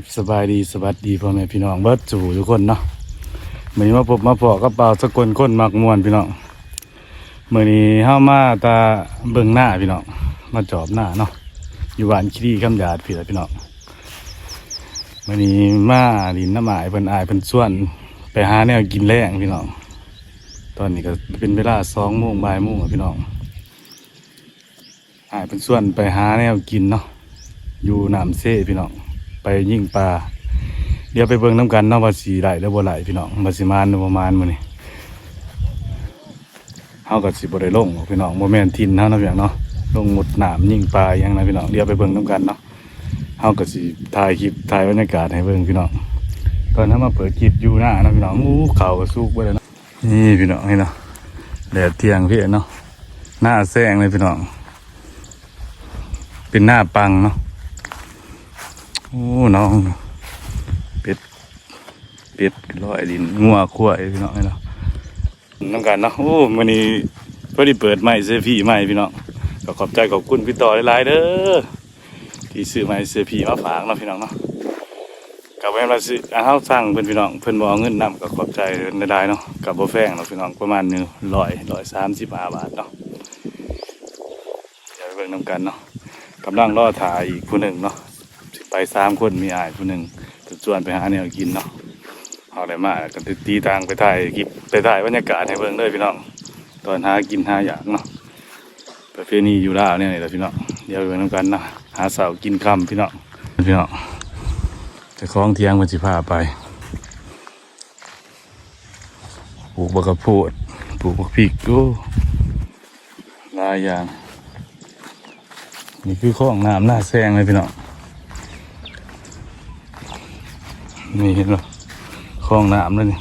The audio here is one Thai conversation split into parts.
บสบายดีสวัสดีพ่อแม่พี่น้องเบิร์ดสู่ทุกคนเนาะมื่อนี้มาพบมาพอกับเปล่าสกลคนมักมวนพี่น้องมื่อนี้เฮามาตาเบิ่งหน้าพี่น้องมาจอบหน้าเนาะอยู่บ้านคีรีคำหยาดพี่ละพี่น้องมื่อนี้มาดินน้ำหมายเพิ่นอายเพิ่นส่วน ไปหาแนวกินแรงพี่น้องตอนนี้ก็เป็นเวลาสองโมงบ่ายโมงพี่น้องอายเพิ่นส่วนไปหาแนวกินเนาะอยู่น้ำเซ่พี่น้อง ไปยิงปลาเดี๋ยวไปเบิ่งน้ำกันเนาะว่าสีไหลหรือบ่ไหลพี่น้องว่าสิมานหรือบ่มานมื้อนี้เฮาก็สิบ่ได้ลงพี่น้องบ่แม่นทินเฮานะพี่น้องเนาะลงหมดหน้ำยิงปลาอย่างนะพี่น้องเดี๋ยวไปเบิ่งน้ำกันเนาะเฮาก็สิถ่ายคลิปถ่ายบรรยากาศให้เบิ่งพี่น้องตอนนั้นมาเปิดคลิปอยู่หน้านะพี่น้องอู้เขาก็สุกเบ่เลยเนาะนี่พี่น้องนี่เนาะแดดเที่ยงพี่เนาะหน้าแซงเลยพี่น้องเป็นหน้าปังเนาะ โอ้น้องเป็ดเป็ดร้อยดินงัวขั้วไอ้พี่น้องไอ้เนาะน้ำกันเนาะโอ้มันนี้พอดีเปิดใหม่เสื้อผีใหม่พี่น้องก็ขอบใจขอบคุณพี่ต่อหลายๆเด้อที่ซื้อใหม่เสื้อผีมาฝากเนาะพี่น้องเนาะกับแม่มาซื้ออาหารสั่งเพิ่อนพี่น้องเพิ่อนบอเงินนำก็ขอบใจเพิ่นได้ๆเนาะกับบ่แพงเนาะพี่น้องประมาณนึงร้อยร้อยสามสิบห้าบาทเนาะเดี๋ยวไปเบิ่งน้ำกันเนาะกำลังรอถ่ายอีกผู้หนึ่งเนาะ ไปสามคนมีอายผู้หนึ่งชวนไปหาแนวกินเนาะเอาอะไรมาก็ติดตีทางไปถ่ายคลิปไปถ่ายบรรยากาศให้เบิ่งเลยพี่น้องตอนหากินหาอยากเนาะประเพณีอยู่ลาเนี่ยนี่แหละพี่น้องเดี๋ยวไปเบิ่งนำกันเนาะหาเสากินคำพี่น้องพี่น้องจะคล้องเทียงมันสิพาไปปลูกบักกะโพดปลูกบักพริกโอ้หลายอย่างนี่คือข้องน้ำหน้าแซงเลยพี่น้อง นี่เห็นปะคลองน้ำเลยนี่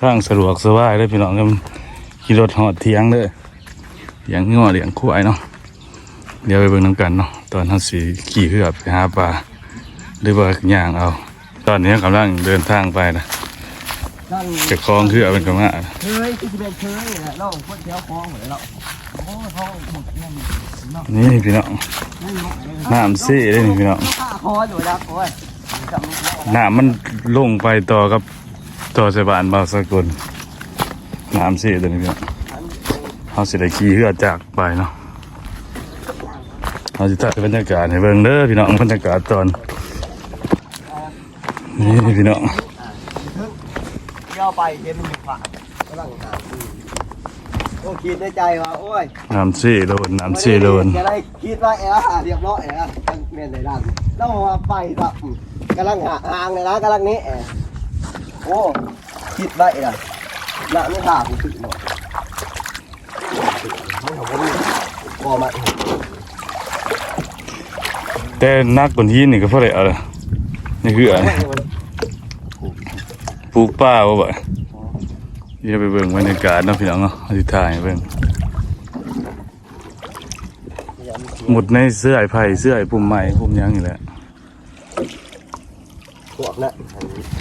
ทางสะดวกสบายเลยพี่น้องครับขี่รถหอดเทียงเลยเทียงงอเลี้ยงควายเนาะเดี๋ยวไปเบิ่งน้ำกันเนาะตอนท่าสีขี่เรือไปหาปลาหรือว่าย่างเอา ตอนนี้กำลังเดินทางไปนะนั่นจะคลองคือเอาเป็นกระมาเคยที่จะเป็นเคยแหละเราคนเที่ยวคลองเหมือนเราโอ้ท้องหมดนั่นเนาะนี่พี่น้องนั่นเนาะน้ำเซ่เลยนี่พี่น้อง ข้าคออยู่แล้วโอ้ยจำน้ำมันลงไปต่อกับ ต่อสะบานบางสกุลน้ำเสียตัวนี้พี่น้องเขาสิได้ขี่เรือจากไปเนาะเขาสิถ่ายบรรยากาศให้เบิ่งเด้อพี่น้องบรรยากาศตอน นี่พี่น้องเที่ยวไปเย็นมันผ่านกำลังหาโอ้คิดในใจว่าโอ้ยน้ำเสียโดนน้ำเสียโดนจะได้คิดว่าเออเรียบร้อยแล้วเมียนในด้าน แล้วมาไปแบบกำลังหาหางเลยนะกำลังนี้โอ้คิดได้ละละไม่ถามถึงหมดเขาบอกว่าพอมาแต่นักกว่าที่นี่ก็เพราะอะไรเอาล่ะนี่คืออะไรปลูกป้าวะบ่เดี๋ยวไปเบิ่งบรรยากาศเนาะพี่น้องเนาะเอาสิถ่ายให้เบิ่งหมดในเสื้อไอ้ไผ่เสื้อไอ้ปุ่มใหม่ปุ่มยังนี่แหละ พวกนั้น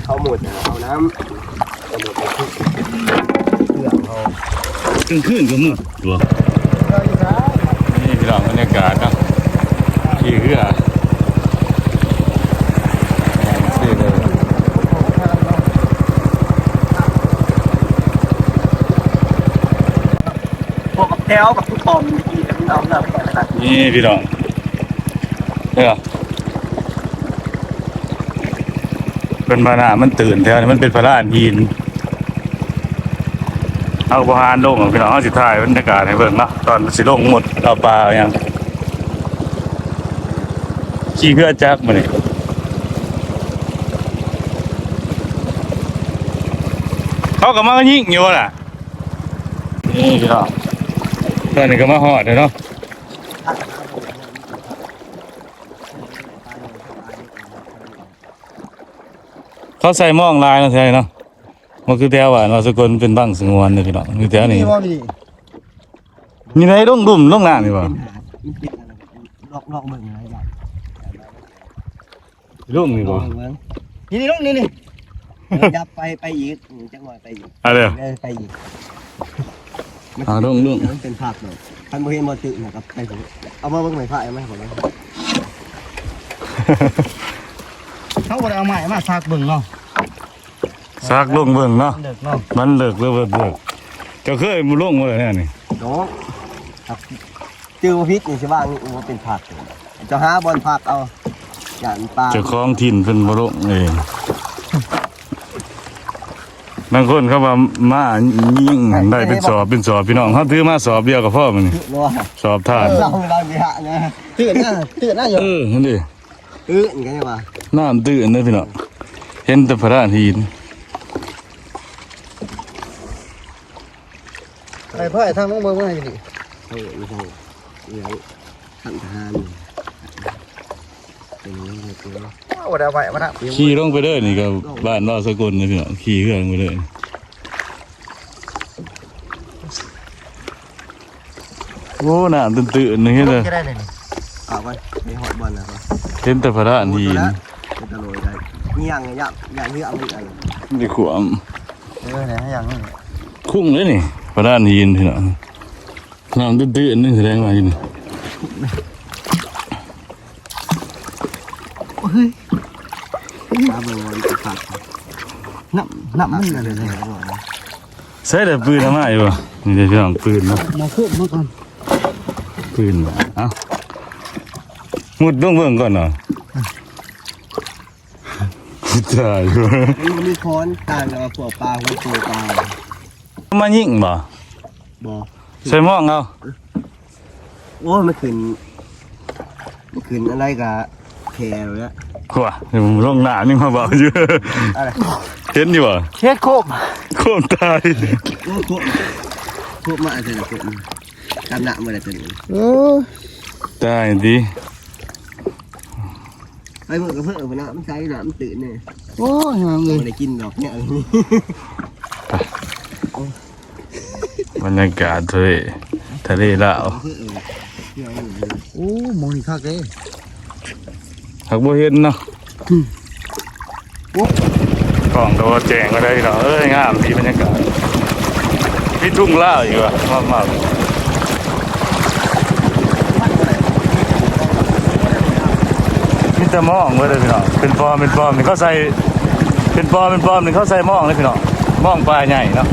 เขาหมดเอาน้ำเอาหมดไปทุกเรื่องเขากลางคืนก็มืดตัวเราอยู่ซ้ายนี่พี่น้องบรรยากาศเนาะขี่เรือสิเลยพวกกับแถวกับทุกคนที่เราเราไปกันนี่พี่น้องเออ เป็นพานามันตื่นแถวนี้มันเป็นพระราชยินเอาบหานลงพี่น้องเอาสิถ่ายบรรยากาศให้เบิ่งเนาะตอนสิลงหมดเอาปลาอย่างขี่เรือจักมาเนี่ยเขาก็มายิงอยู่น่ะนี่พี่น้องตอนนี้ก็มาหอดเลยเนาะ เขาใส่หมองลายเนาะใช่เนาะมันคือแถวว่าเนาะสกลเป็นบังสงวนเลยพี่น้องคือแถวนี้นี่ว่ามีมีไหนลงดุ่มลงหน้านี่บ่เป็นหามันเป็นอะไรลอกลอกเบิ่งอะไรอย่างลงนี่ลบ่อกเบิ่งนี่นี่ลงนี่นี่ยับไปไปอีกจังหวะไปอีกอะไรเออไปอีกอ่าลงลงมันเป็นภาพเลยคันบ่เห็นบ่ตื่นนะครับไปผมเอามาเบิ่งใหม่พายไหมผม เขาบ่ได้เอาไม้มาซากเบิ่งเนาะซากลงเบิ่งเนาะเลิกเนาะมันเลิกเลิกเลิกเลิกเจ้าเคยมาลงมาเลยเนี่ยนี่น้องครับจือว่าพริกนี่ใช่บ้างนี่ว่าเป็นผักเจะหาบอลผักเอาอย่างปลาเจ้าของถิ่นเป็นมาลงเองบางคนเขาว่ามายิ่งได้เป็นสอบเป็นสอบพี่น้องเขาถือมาสอบเดียวกับพ่อมันนี่รัวสอบทานเราเราดีฮะนะตื่นนะตื่นนะอยู่เออนั่ นดิเอออย่างเงี้ยว่าน้ำตื้นเลยพี่น้องเห็นแต่พระราหินไอ้พ่อไอ้ทางน้องเบิ่งว่าอยู่นี่เออไม่ใช่อย่างขันทานเป็นอย่างนี้เลยตัวบ่ได้เอาไม้มานะขี่ลงไปเลยนี่ก็บ้านเราสกลนะพี่น้องขี่เครื่องไปเลยโอ้น้ำตื้นๆนี่เห็นเลยจะได้เลยนี่เอาไปไม่หอดบอลนะครับ เห็นแต่พระราหินเป็นตะโรยได้นี่ยังอย่างอย่างที่เอาอีกอันดีขวามเออไหนให้อย่างนี้คุ้งเลยนี่พระราหินพี่น้องน้ำตื้นๆนี่แสดงว่าอยู่นี่ปลาเบอร์วันผักน้ำน้ำมันอะอะไรไรเลเลยยใส่แต่ปืนทำไมอยู่วะนี่เดี๋ยวพี่น้องปืนเนาะมาคุบมาก่อนปืนว่ะเอ้า มุดลงเบิ่งก่อนเนาะตายอยู่มันมีค้อนต่างกับพวกปลาหัวโตปลามายิงบ่บอใส่หมองเอาโอ้ยมันขึ้นมันขึ้นอะไรกับแพรเลยอะขวาเดี๋ยวผมลงหน้านี่มาเบาอยู่อะไรเห็นอยู่บ่เช็ดโคบโคมตายโอ้ยพวกพวกมาอะไรพวกมันตามหนักมาอะไรตัวนี้เออตายดิ ไปเพื่อกับเพื่อนมันน้ำใช้น้ำตื่นเนี่ยโอ้ยงามเลยไม่ได้กินดอกเนี่ยบรรยากาศทะเลทะเลลาวเพื่อเออเนี่ยมันโอ้มองนี่คักเด้หักบ่เห็นเนาะกล่องตัวแจงก็ได้เนาะเอ้ยงามดีบรรยากาศพี่ทุ่งลาวอยู่ว่ะมากๆ มีแต่หมองเว้ยเลยพี่น้องเป็นฟอมเป็นฟอร์มนี่เขาใส่เป็นฟอมเป็นฟอร์มนี่เขาใส่มองเลยพี่น้องมองปลาใหญ่เนาะ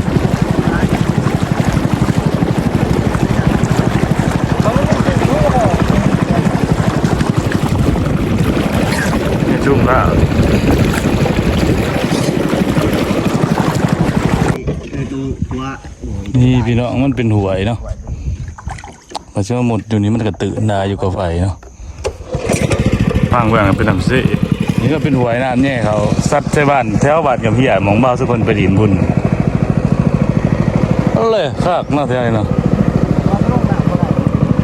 นี่จุ่มแล้วเออตัวตัวนี่พี่น้องมันเป็นหวยเนาะพอเชื่อหมดอยู่นี้มันก็ตื่นได้อยู่กับไฟเนาะ ฟังเบื้องเป็นลำซีนี่ก็เป็นหวยน้ำเนี่ยเขาซัดใช่บ้านแถวบ้านกับพี่ใหญ่มองบ้าสุคนไปดินบุญเอาเลยคากเนาะแถวนี้เนาะ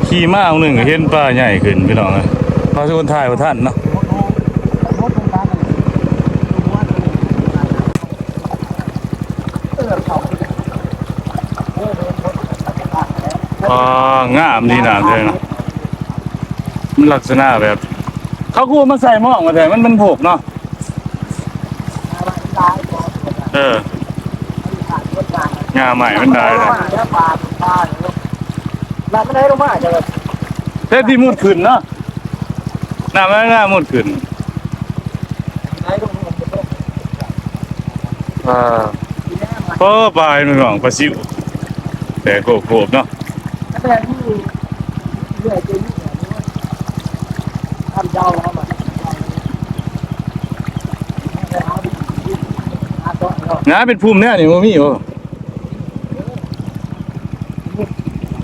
ขี่ม้าเอาหนึ่งเห็นปลาใหญ่ขึ้นพี่น้องเลยพอสุคนถ่ายว่าท่านเนาะงางนั่นแหละอ๋องามดีน้ำเลยนะมันลักษณะแบบ เขาคูมาใส่หม้องมาแต่มันเป็นผกเนาะเอองาใหม่มันได้เลยปลาปลาน้ำไม่ได้ลงมาจะแบบเทที่มุดขึ้นเนาะน้ำมันน่ามุดขึ้นได้ลงมาอ่าเพราะปลายมันหวังปลาซิวแต่โกโกบเนาะแต่ที่เรื่อยจะยุ่งอย่างนี้ทำเจ้าแล้วมันอาตัวเนาะงาเป็นภูมิเนี่ยนี่มันมีอยู่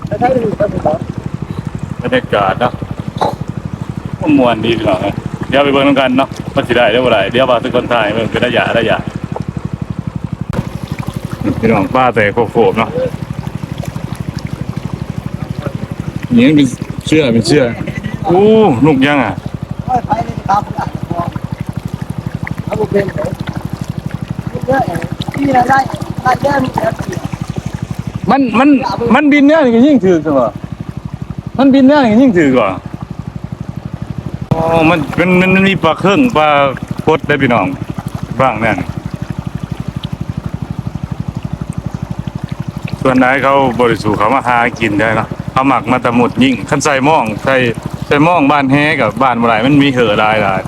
แต่ถ้าดูก็ถือว่าบรรยากาศเนาะก็มวนดีพี่น้องเอ้ยเดี๋ยวไปเบิ่งนำกันเนาะมันสิได้เดี๋ยวบ่ได้เดี๋ยวว่าทุกคนถ่ายเบิ่งเป็นระยะระยะพี่น้องป้าแต่โคบๆเนาะนี่ยังเป็นเชื่อเป็นเชื่ออู้นุกยังอะไปไปเลยครับเอาบุกเป็นเลย เยอะที่ได้ได้ได้เยอะมีแต่เสียมันมันมันบินเนี่ยนี่ก็ยิ่งถือกว่ามันบินเนี่ยนี่ก็ยิ่งถือกว่าอ๋อมันมันมันมีปลาเครื่องปลาพดได้พี่น้องบ้างแน่นส่วนไหนเขาบริสุทธิ์เขามาหากินได้นะเขาหมักมาแตะหมุดยิ่งขั้นใส่หม่องใส่ใส่หม่องบ้านแฮกับบ้านบ่ไรมันมีเหอะหลายหลาย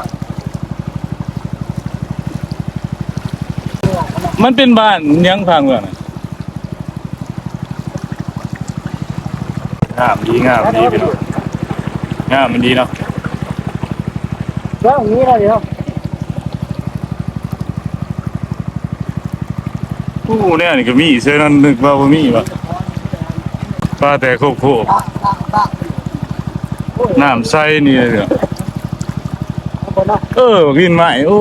มันเป็นบ้านยังทางเมืองน่ะงามดีงามดีพี่น้องงามมันดีเนาะแล้วอย่างนี้เลยเดี๋ยวอู้เนี่ยนี่ก็มีเสื้อนั้นนึกว่าบ่มีว่ะป้าแต่โคกโคกตะตะตะโอ้ยน้ำใสนี่เลยเนี่ยเอาคนเนาะเออกินใหม่โอ้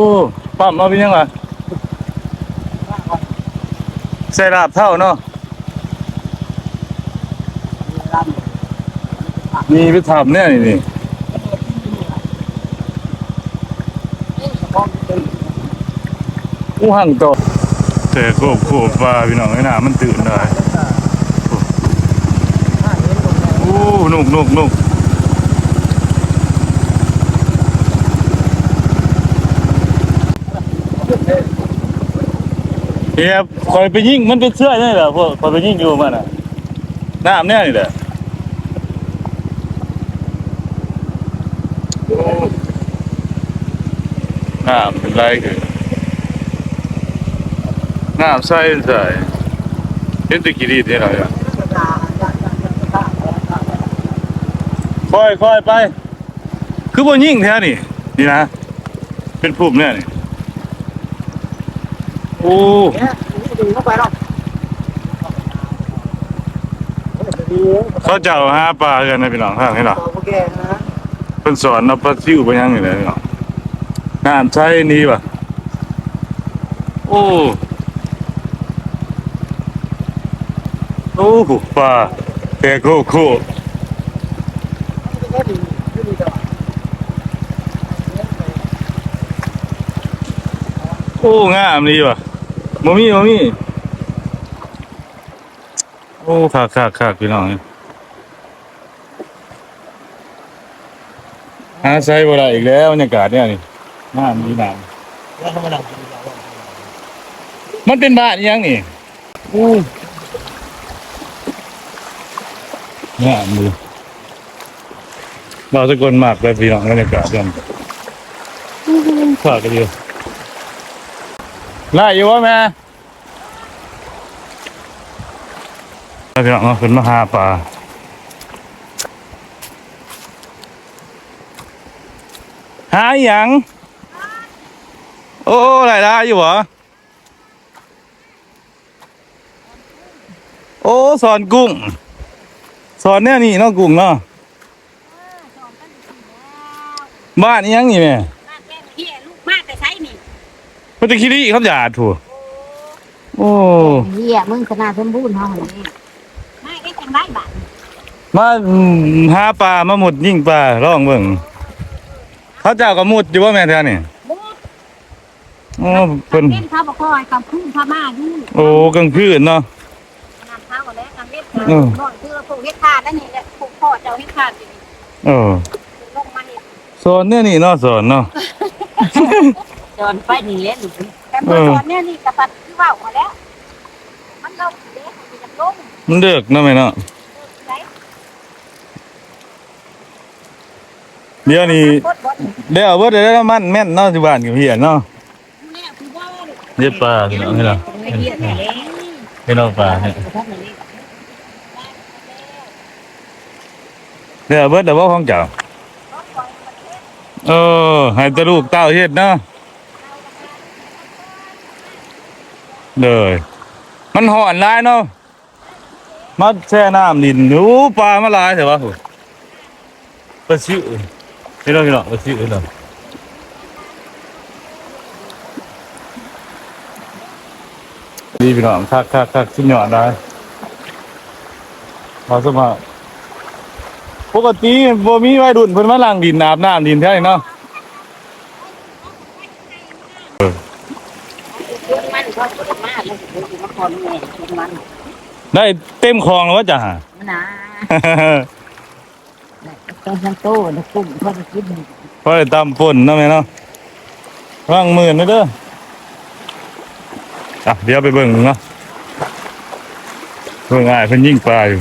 ปั๊มเอาเป็นยังไง ใส่ลาบเท่าเนาะมีไปทำเนี่ยนี่นี่อู้ห่างต่อแต่โคบโคบปลาพี่น้องไอ้หน้ามันตื่นได้ โอ้นุกนุกนุก เฮียคอยไปยิงมันเป็นเสื้อนี่แหละพวกคอยไปยิงอยู่มันอะน้ำเนี่ยนี่แหละน้ำเป็นไรคือน้ำใสใสเห็นตะกี้ดีที่ไหนอะค่อยค่อยไป คือบ่ยิ่งแท้นี่นี่นะ เป็นภูมิเนี่ยนี่ โอ้เนี่ยดึงเข้าไปเนาะดีเขาเจ้าหาปลากันนะพี่น้องทางนี้เนาะต่อโอเคนะเพิ่นสอนเอาปลาซิวไปยังนี่แหละพี่น้องน้ำใสนี่ป่ะโอ้โอ้ปลาแต่โคโคก็ดีขึ้นดีจังโอ้งามดีว่ะ มมี่มมี่โอ้คักคักคักพี่น้องเอ้ยหาใช้บ่ได้อีกแล้วบรรยากาศเนี่ยนี่งามดีงามแล้วธรรมดาดีจังมันเป็นบ้านอีหยังนี่อู้งามดีเราสกลมากเลยพี่น้องบรรยากาศเนี่ยฝากกันดี ไล่อยู่วะแม่พี่น้องเนาะขึ้นมาหาปลาหาอหยังโอ้หลายได้อยู่เหรอโอ้สอนกุ้ง สอนเนี่ยนี่เนาะกุ้งเนาะบ้านนี้ยังนี่แม่ มาแก้เฮียลูกมาแต่ใช้นี่ พัตะคิริครับหยาดถั่วโอ้เฮียมึงขนาดสมบูรณ์เฮานี่มาได้จังได้บาดมาหาปลามาหมดยิ่งปลาร้องเบิ่งเขาเจ้าก็มุดอยู่ว่าแม่แท้นี่บูดโอ้เพิ่นเล่นเขาบ่คอยกับพุ่งพม่าอยู่โอ้กลางคืนเนาะนำเท้าก็แล้วกันเล่นเออบ่คือผูกเฮ็ดขาดนั่นนี่แหละผูกพ่อเจ้าเฮ็ดขาดนี่เออลงมาเฮ็ดสอนเนี่ยนี่เนาะสอนเนาะ จอนไปนี่แหละลูกแต่เมื่อตอนเนี้ยนี่กระปัดคือเว้ามาแล้ว มันลงเด้มันจะลงมันเดือกเนาะแม่เนาะไหนเดี๋ยวนี้กดบ่นี่เดี๋ยวเบิดได้แล้วมันแม่นเนาะอยู่บ้านกับเฮียเนาะแม่คือว่าลูกเรียบปลาพี่น้องให้เราเฮียแท้แล้วให้เราปลาให้กระทับนี่เดี๋ยวเบิดเดี๋ยวว่าของเจ้าเออให้แตลูกเต้าเฮ็ดเนาะ เลยมันห่อนหลายเนาะมาแช่น้ำดินโอ้ปลามาหลายแต่ว่าโหปลาซิวพี่น้องพี่น้องปลาซิวพี่น้องดีพี่น้องคักคักคักชิ้นหยอดได้พอสมาปกติบ่มีไวัยรุ่นเพิ่นมาล้างดินอาบน้ำดินแท้เนาะ มันก็บ่ได้มาแล้วสิมาคอนแม่มันได้เต็มคลองแล้วว่าจะหามันนะต้องทั้งโตแล้วกุ้งพอจะกินพอได้ตำป่นเนาะแม่เนาะว่างหมื่นเด้ออะเดี๋ยวไปเบิ่งเนาะเบิ่งอ้ายเพิ่นยิงปลาอยู่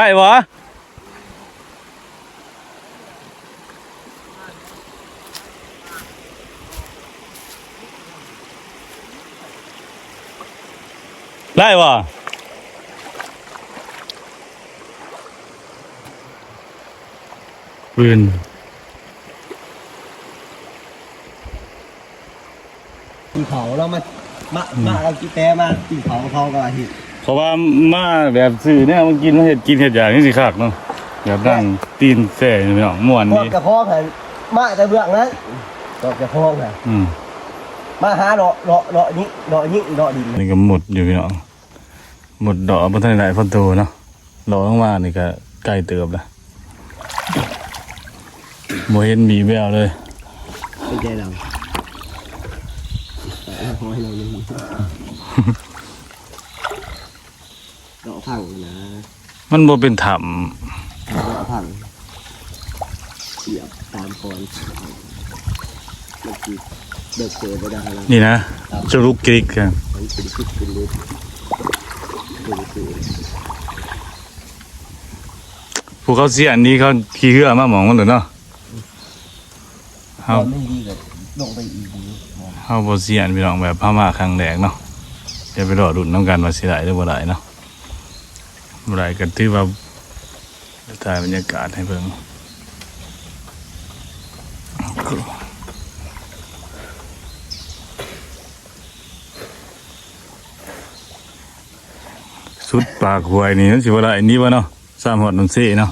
ได้วะได้วะปืนตีเขาแล้วมามามาเรากินแต่มาตีเขาเขาก็อาทิตย์ เพราะว่ามาแบบสื่อเนี่ยมันกินมันเห็ดกินเห็ดอย่างนี้สิคักเนาะแบบนั่งตีนแส่นี่พี่น้องม่วนพวกดีกระเพาะหันมาแต่เบื้องนั้นดอกกระเพาะหันอืมมาหาเลาะเลาะเลาะนี้เลาะนี้เลาะดินนี่ก็หมดอยู่พี่น้องหมดดอกบนทันไหนพันโตเนาะรอลงมานี่ก็ใกล้เติบแล้วโมเห็นมีแววเลยไม่ใช่เราแต่ห้อยเรานี่ เลาะพังนะมันบ่เป็นถ้เลาะพังเสียบตามคอนมันคือเบิกเจอไปได้แล้วำนี่นะจะลุกกริกกันมันเป็นชุดเป็นรูปเป็นคือผู้เขาเสียอันนี้เขาขี่เรือมาหมองมันเถอะเนาะเฮาตอนไม่ดีก็ลงไปอีกนิดเฮาบ่เสียอันพี่น้องแบบพม่าครั้งแรกเนาะจะไปรอดุนน้ำกันว่าสิได้หรือบ่ได้เนาะบ่ ได้ก็ถือว่าถ่ายบรรยากาศให้เบิ่งสุดปากหวยนี่นั่นสิว่าอะไรนี่วะเนาะสามหอดน้ำเซ่เนาะ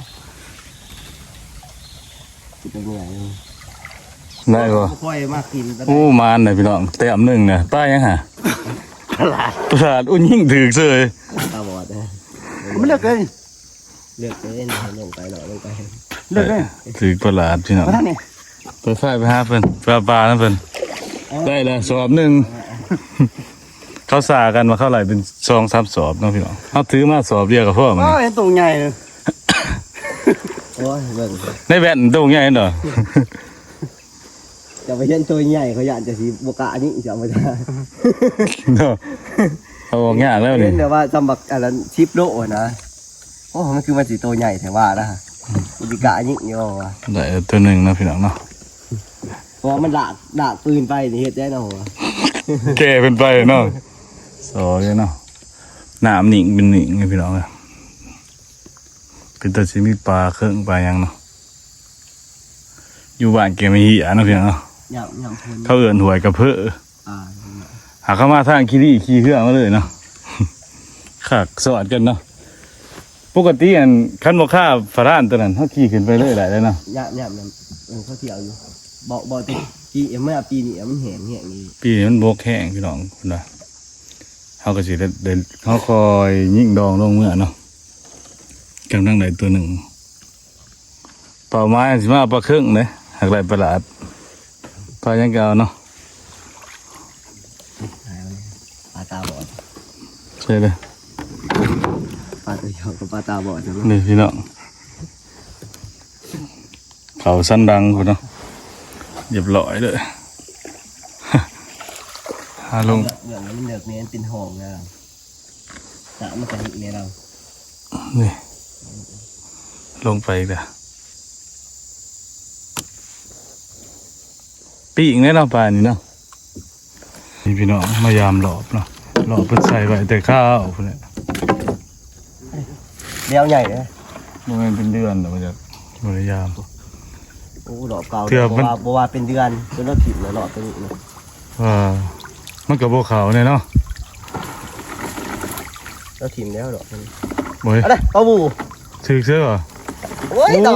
จะเป็นยังไงได้ปะค่อยมากกินก็ได้โอ้มานน่ะพี่น้องแต้มหนึ่งเนี่ยป้ายังหะตลาดประสาทอุ้ยยิ่งถือเสยตาบอดนะ มันเลือกเลยเลือกเล่นลงไปหน่อยลงไปเลือกเลยถือประหลาดพี่น้องมาทางนี้เปิดไฟไปหาเพิ่นปลาปลานะเพิ่นได้แล้วสอบหนึ่งเขาสากันมาเข้าไหร่เป็นซองสามสอบเนาะพี่น้องเขาถือมาสอบเดียวกับพ่อมันอ้าวเห็นตัวใหญ่เลยโอ้ยเบิ่งในแว่นตรงใหญ่เนาะจะไปเห็นตัวใหญ่เขาอยากจะสีบกะอันนี้จะเอาไปได้เนาะ เขาบอกยากแล้วเห็นี่นแต่ว่าจำบักอันนั้นชิปโลนะโอ้มันคือมันสีตัวใหญ่แต่ว่านะบกะอันนี้เนี่ยว่ะได้ตัวหนึ่งเนาะพี่น้องเนาะเพราะมันดากดากปืนไปนี่เฮ็ดได้เนาะวะแก่เป็นไปเนาะสอเลยเนาะน้ำหนิงเป็นหนิงไงพี่น้องอะเป็นตัวชิมีปลาเครื่องปลาหยังเนาะอยู่บ้านเกมีเหียเนาะพี่น้องเนาะยำยำพื้นเขาเอื่นหวยกระเพาะอ่า หาเข้ามาทางคีรีขี่เครื่องมาเลยเนาะขากสวัสดกันเนาะปกติอันคันบ่ค่าฝรั่งตัวนั้นเขาขี่ขึ้นไปเลยได้เลยเนาะยำยำยำเออเขาเที่ยวอยู่บอกบอกติปีเมื่อปีนี้มันแห้งแห้งนี่ปีนี้มันบกแห้งพี่น้องคุณว่าเขาก็สิได้เดินเขาคอยยิ่งดองลงเมื่อเนาะกำลังไหนตัวหนึ่งเป่าไม้สิมาเอาปลาเครื่องเลยหากไรประหลาดปลายังเก่าเนาะ ปลาตาบอด ใช่เลยปลาตัวเดียวกับปลาตาบอดนะนี่พี่น้องเขาสั้นดังคุณเนาะเรียบร้อยเลยฮาลงเหลืองมันเหลือกเนี้ยเป็นหอมนะจะมันจะหิเนี่ยเรานี่ลงไปอีกแล้วปีกเนี่ยเนาะปลานี่เนาะนี่พี่น้องมายามหลอบเนาะ หลอบเพื่อใส่ไว้แต่ข้าวพุ่นเนี่ยเลี้ยวใหญ่เลยมันเป็นเดือนแต่มันจะบริยาม โอ้ดอกเก่าเทื่อมันบัวาบัวาเป็นเดือนจนเราถิ่มแล้วดอกตัวนี้นะว่ามันกับโบขาวเนี่ยเนาะเราถิ่มแล้วดอกตัวนี้โอ้ยอะไรปลาบูถือเสื้อเหรอโอ้ยเต่า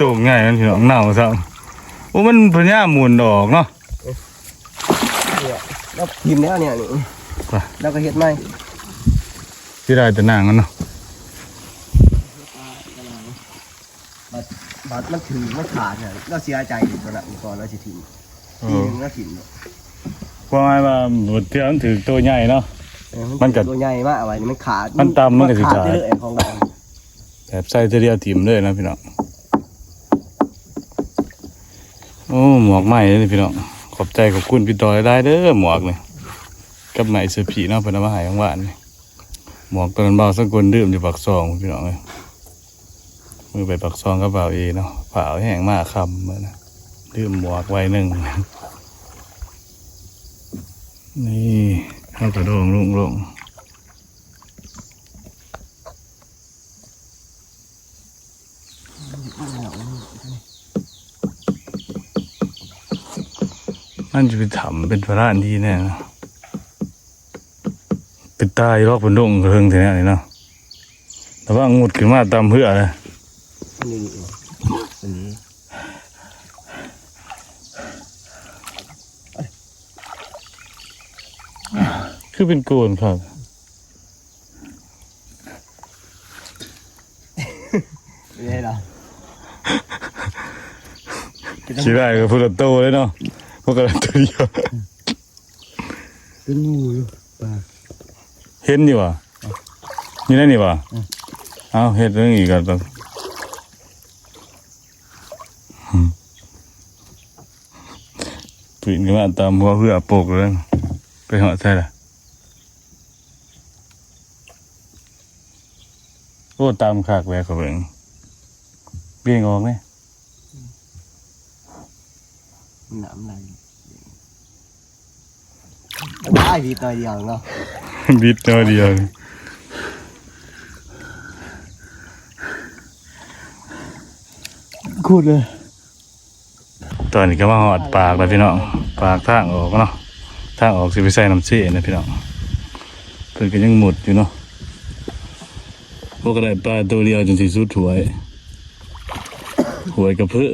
ตูงง่ายมันพี่น้องเน่าซ้ำโอ้มันพญาหมุนดอกเนาะเนี่ยเราถิ่มแล้วเนี่ยนี่ แล้วก็เฮ็ดไหมที่ได้แต่นางมันเนาะบาดมันถือมันขาดเนี่ยเราเสียใจอยู่ตอนนั้นก่อนเราจะถิ่มเอทีอนึงเราถิ่มเนาะความหมายว่าบทเที่ยวมันถือตัวใหญ่เนาะเออมันก็ตัวใหญ่มากอะไรนี่มันขาดมันต่ำมันก็สิขาดเรื่อยๆของเราแบบใส่เทีเดียวถิ่มเลยนะพี่น้องโอ้หมวกใหม่เลยพี่น้องขอบใจขอบคุณพี่ตอยได้เด้อหมวกนี่ กับใหม่เสือผีเนาะเป็นเอามาหายของหวานนี่หมวกตัวนั้นเบาสักคนดื่มอยู่ปากซองพี่น้องเลยมือไปปักซองกระเป๋าเอเนาะเปล่าแห้งมากคำเลยนะลืมหมวกไว้หนึ่งนี่เข้ากระโดงลงลงมันจะไปทำเป็นพระานที่แน่นะ ตายรอกเป็นดงเทิงแถวนี้เนาะแต่ว่างูดขึ้นมาตามเพื่อเลยนี่อันนี้คือเป็นโกนครับไม่ได้หรอคิดได้ก็พูดโตเลยเนาะพวกกระตัวเดียวเป็นงูอยู่ปลา เห็นอยู่วะนี่ได้นี่วะเอาเห็นเรื่องอีกก็ต้องปีนขึ้นมาตามหัวเพื่อโปกเลยไปเหาะใช่ละโอ้ตามขากแวกเขาเบิ่งเบี่ยงออกไหมหนามอะไรได้ดีตัวเดียวเนาะ บิดตัวเดียวคูดเลย ตอนนี้ก็มาหอดปากแล้วพี่น้อง ปากทางออกเนาะ ทางออกสิไปใส่น้ำเสียนะพี่น้องเพิ่นก็ยังหมดอยู่เนาะพวกก็ได้ปลาตัวเดียวจนสิสุดถวย หวยกับเพื่อ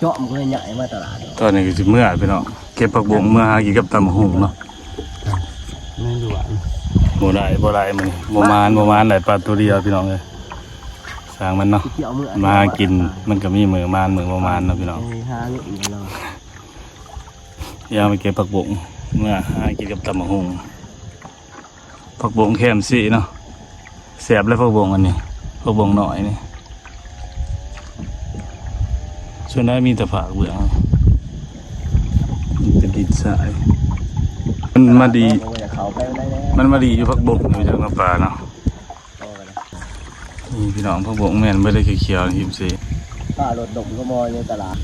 เจาะมันก็ใหญ่มาตลาด ตอนนี้ก็สิเมื่อพี่น้อง เก็บผักบงเมื่อหากินกับตำหุงเนาะ ไม่รู้อะบ่ได้บ่ได้มันบ่มานบ่มานได้ปลาตัวเดียวพี่น้องเอ้ยสร้างมันเนาะเกี่ยวมือมากินมันก็มีมือมานมือบ่มานเนาะพี่น้องหาเงี้ยอีกแล้วอย่าไปเก็บผักบงเมื่อหากินกับตำหุงผักบงแคมซี่เนาะแซ่บเลยผักบงอันนี้ผักบงน้อยนี่ส่วนนั้นมีแต่ผักเบื้องมันเป็นดินทราย มันมาดีเขาไปได้แล้วมันมาดีอยู่ผักบงอยู่จากน้ำปลาเนาะนี่พี่น้องพวกผมแม่นไม่ได้เขียวๆหิมซีป้ารถดมก็มอยในตลาด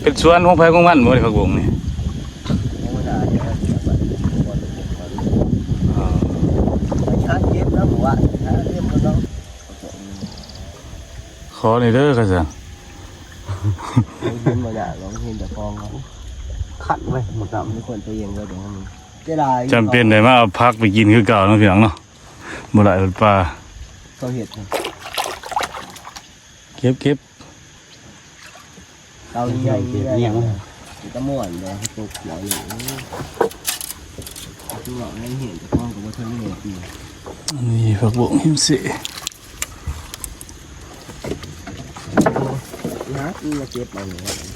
เป็นสวนของไผของมันบ่ได้พักบงนี่โอ้ยน่าจะชัดเก็บแล้วผมว่าหาเรียมกันเนาะขอในอยเด้อค่ะจันเห็นมาเนี่ยลองเห็นแต่ฟองเขา ขัดไว้หมดกมีคนตัวเองก็เดี๋ยวมันเจดายจำเป็นได้มาเอาพักไปกินคือเก่าเนาะพี่น้องเนาะบ่ได้เป็นปลาเขาเห็ดเก็บเก็บเราใหญ่เนี่ยตะม่วนเลยตกหัวอยู่คือว่าไม่เห็นแต่ฟองกับว่าเธอไม่เห็นปีนี่พักบงหิมซีนะนี่มาเก็บมาเลย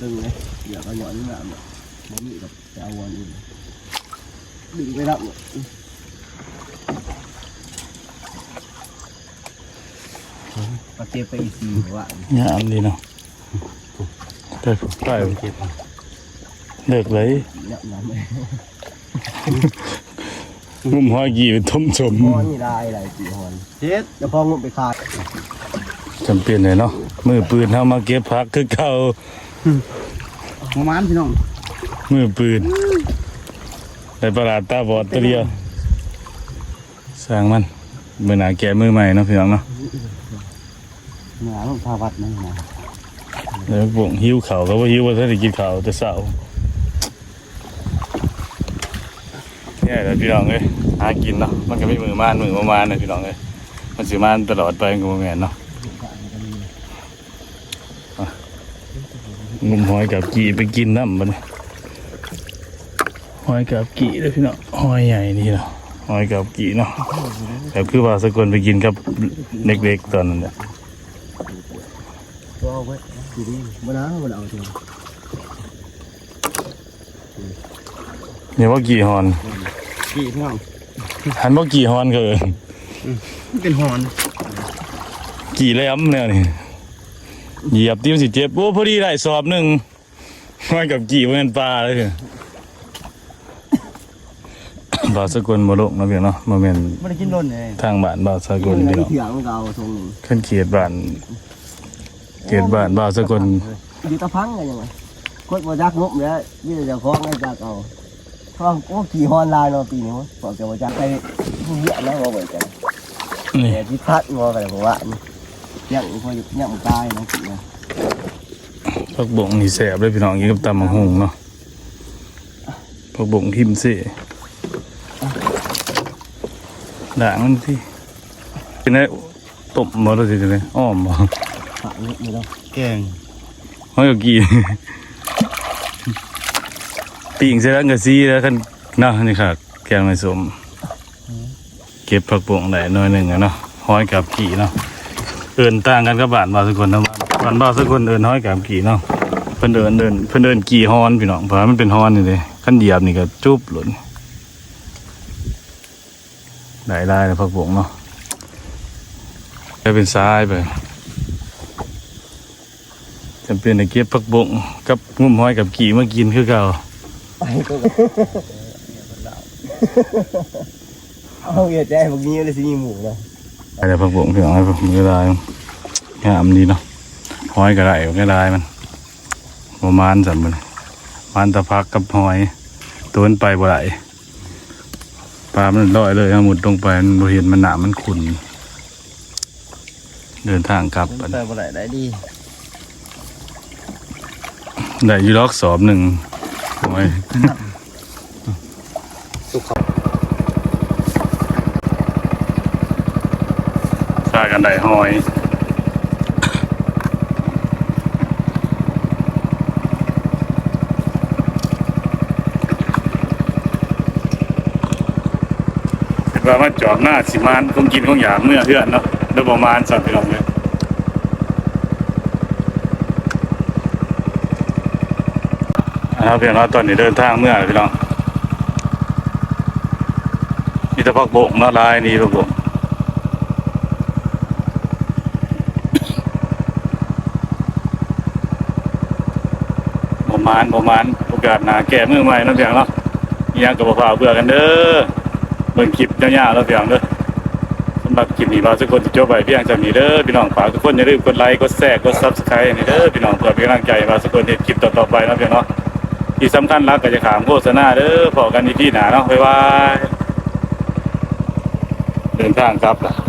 ตึงเลยเดี๋ยวก็หย่อนนี่แบบมันมีกับจะเอาวันอื่นดึงไปรับมาเก็บไปอีกทีว่างามดีเนาะได้ผูกใต้เก็บเลิกเลยเนี่ยน้ำเลยงุ่มหอยกี่เป็นต้มสมฮอนนี่ได้หลายกี่ฮอนเฮ็ดจะพองงไปขายจำเป็นเลยเนาะมือปืนเฮามาเก็บพักคือเก่า ประมาณพี่น้องมือปืนได้ประหลาดตาบอดตัวเดียวสร้างมันเมื่อหนาแกะมือใหม่เนาะพี่น้องเนาะหนาต้องพาวัดนะนะแล้วบ่งหิวเขาวก็ว่าหิวว่าถ้าได้กินข้าวแต่เช้าเนี่ยแหละพี่น้องเอ้ยหากินเนาะมันก็ไม่มือมานมือประมาณนะพี่น้องเอ้ยมันสิมานตลอดไปก็บ่แม่นเนาะอะ งุมหอยกับกี่ไปกินน้ำมันหอยกับกี่เลยพี่น้องหอยใหญ่นี่เนาะหอยกับกี่เนาะแบบคือว่าสกลไปกินกับเด็กๆตอนนั้นเนี่ยตัวเอาไว้ดีดีบ่นะบ่เอาตัวเนี่ยว่ากี่ฮอนกี่พี่น้องหันว่ากี่ฮอนก็เอินเป็นหอนกี่แหลมเนี่ยนี่ เหยียบติ้มนสิเจ็บโอ้พอดีได้สอบหนึ่งมากับกี่ว่าเป็นปลาเลยบ่าวสกุลบ่ลงเนาะพี่เนาะบ่แม่นไม่ได้กินล้นเลยทางบ้านบ่าวสกุลนี่พี่เนาะเถียงมันก็เอาทรงหนึ่งขึ้นเขตบ้านเขตบ้านบ่าวสกุลอยู่ตะพังกันยังไงโคตรบ่จักงบแล้วนี่จะคล้องให้จักเอาคล้องโอ้ขี่ฮอนลายเนาะปีนี้มั้งบอกจะบ่จักไปผู้เหี้ยนะบ่เบิดกันนี่แต่ที่พัดงอกันผมว่านี่ ยังพอยังตายนะกินนะผักบงนี่แซ่บเลยพี่น้องกินกับตำบักหุ่งเนาะผักบงทิมสิด่างมันที่เป็นไงต้มบ่ได้สิจังได๋อ้อมบ่ฝากนี่เนาะแกงเฮาก็กินปิ่งใส่แล้วก็ซีแล้วคันเนาะนี่ค่ะแกงไม่สม เก็บผักบงได้หน่อยหนึงอะเนาะห้อยกับกี่เนาะ เอินต่างกันกับบ้านบาสกุลนะบ้านบ่าวสกุลเอินห้อยกับกี่เนาะเพิ่นเดินเดินเพิ่นเดินกี่ฮอนพี่น้องเพราะมันเป็นฮอนนี่เลยขั้นเหยียบนี่ก็จุบหล่นได้ได้แล้วพักบงเนาะได้เป็นซ้ายไปจำเป็นในเก็บพักบงกับงุ่มห้อยกับกี่มากินคือเก่าไปก็เอาเหี้ยใจพวกนี้เลยสิมีหมูนะ ได้แล้วพักบงพี่น้องให้พักมือได้งามดีเนาะห้อยก็ได้ก็ได้มันประมาณสามมันมันตะพักกับห้อยตัวมันไปบ่ได้ปลามันลอยเลยเอาหมุดลงไปมันบ่เห็นมันหนามันขุ่นเดินทางกลับบัดแต่บ่ได้ได้ดีได้อยูล็อกสอบหนึ่งโอ้ยซา กันได้หอยว่ามาจอดหน้าสิมานคงกินคงอยากเมื่อเพื่อนเนาะโดยประมาณสัตว์ไปลองเลยนะครับเพียงเราตอนนี้เดินทางเมื่อพี่น้องมีแต่พักโบกเนาะลายนี่พักโบกประ มาณประมาณโอกาสหนาแก่มือใหม่นาะเพียงเนาะยังกับฝ่าเบื่อกันเด้อเบิ่งคลิปยาวๆแล้วเพียงเด้อสำหรับคลิปนี้เราทุกคนจะจบไปเพียงเท่านี้เด้อพี่น้องฝากทุกคนอย่าลืมกดไลค์กดแชร์กด Subscribe นี่เด้อพี่น้องเพื่อเป็นกำลังใจให้เราทุกคนเห็นคลิปต่อๆไปเนาะพี่น้องที่สำคัญรักก็จะขามโฆษณาเด้อพอกันอีกที่หนาเนาะบ๊ายบายเดินทางครับล่ะ